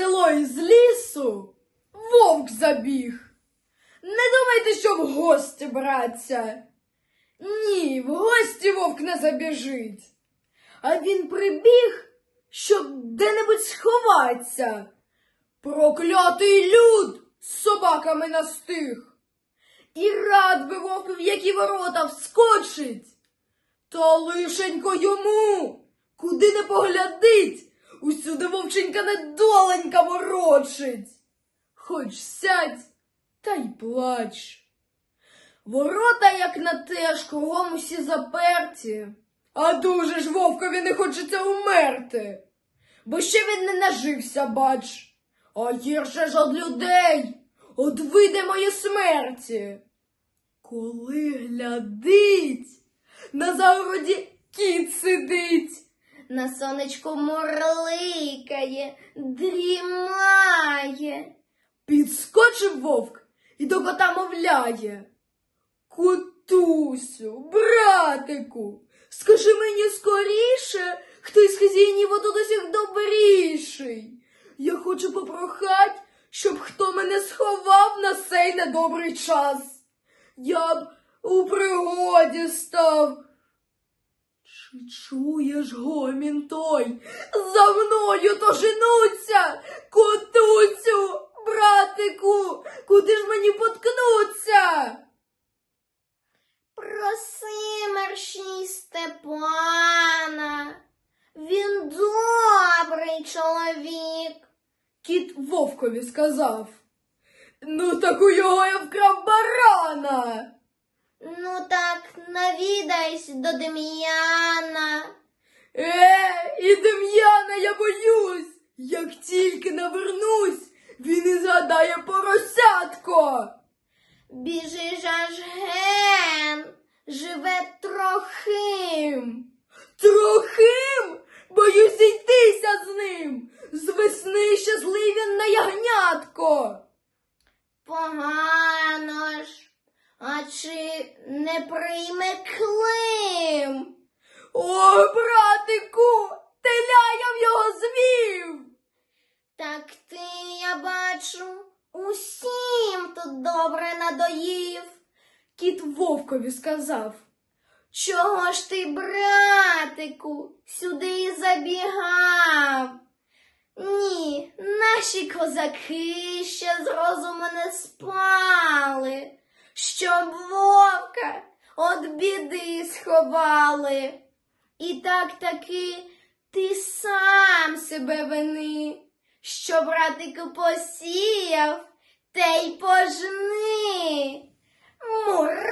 село із лісу вовк забіг. Не думайте, що в гості братися. Ні, в гості вовк не забіжить. А він прибіг, щоб де-небудь сховатися. Проклятий люд з собаками настиг. І рад би вовк в які ворота вскочить. Та лишенько йому, куди не поглядить, усюди вовченька недоленька ворочить. Хоч сядь та й плач. Ворота, як на те ж, кругом усі заперті, а дуже ж вовкові не хочеться умерти, бо ще він не нажився, бач, а гірше ж од людей, од видимої смерті. Коли глядить, на загороді кіт сидить, На сонечку мурликає, дрімає. Підскочив вовк і до кота мовляє. Котусю, братику, скажи мені скоріше, хто із хазяїнів досіх добріший. Я хочу попрохать, щоб хто мене сховав на сей недобрий час. Я б у пригоді став. Чи чуєш гомін той? За мною то женуться, котуцю, братику, куди ж мені поткнуться? Проси мерщій Степана. Він добрий чоловік. Кіт вовкові сказав. Ну, так у його я вкрав барана. Ну так навідайсь до Дем'яна. Е, і Дем'яна я боюсь. Як тільки навернусь, він і згадає поросятко. Біжиш аж ген, живе трохим. Трохим боюсь йтися з ним. З весни ще злий він на ягнятко. Погано ж. А чи не прийме Клим? О, братику, теля я в його звів. Так ти, я бачу, усім тут добре надоїв. Кіт вовкові сказав. Чого ж ти, братику, сюди забігав? Ні, наші козаки ще з розуму не спали, щоб вовка від біди сховали. І так таки ти сам себе вини, що братику посіяв, те й пожни. Мур!